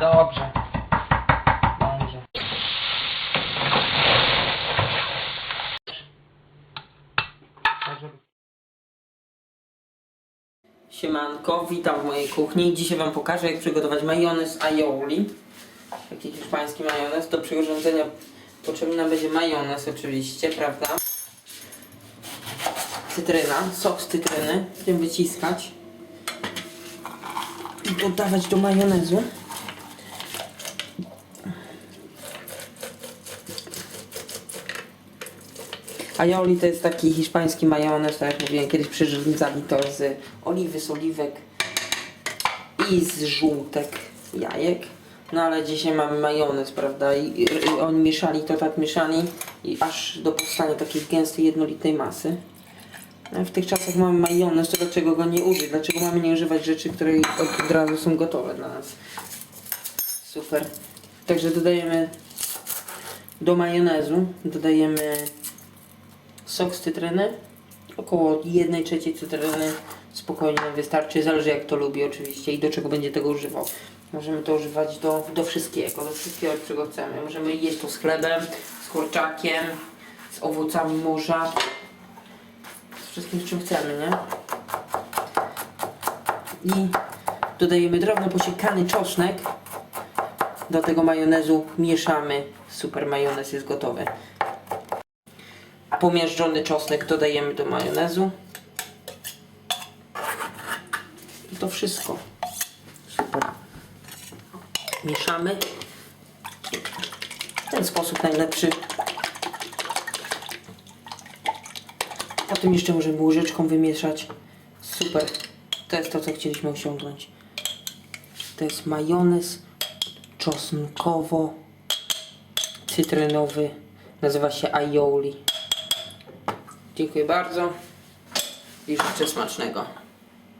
Dobrze. Siemanko, witam w mojej kuchni. Dzisiaj Wam pokażę, jak przygotować majonez aioli. Taki hiszpański majonez. Do przyrządzenia potrzebna będzie majonez oczywiście, prawda? Cytryna, sok z cytryny. Będziemy wyciskać. I dodawać do majonezu. Aioli to jest taki hiszpański majonez, tak jak mówiłem, kiedyś przyrządzali to z oliwy, z oliwek i z żółtek jajek. No ale dzisiaj mamy majonez, prawda? I, i oni mieszali to tak mieszali i aż do powstania takiej gęstej, jednolitej masy. No, w tych czasach mamy majonez, to dlaczego go nie użyć? Dlaczego mamy nie używać rzeczy, które od, razu są gotowe dla nas? Super. Także dodajemy do majonezu dodajemy sok z cytryny, około 1 trzeciej cytryny spokojnie wystarczy, zależy jak to lubi oczywiście i do czego będzie tego używał. Możemy to używać do, do wszystkiego, do wszystkiego czego chcemy. Możemy jeść to z chlebem, z kurczakiem, z owocami morza, z wszystkim z czym chcemy, nie? I dodajemy drobno posiekany czosnek. Do tego majonezu mieszamy. Super majonez jest gotowy pomiażdżony czosnek dodajemy do majonezu. I to wszystko. Super. Mieszamy. W ten sposób najlepszy. Potem jeszcze możemy łyżeczką wymieszać. Super. To jest to, co chcieliśmy osiągnąć. To jest majonez czosnkowo-cytrynowy. Nazywa się aioli. Dziękuję bardzo i życzę smacznego.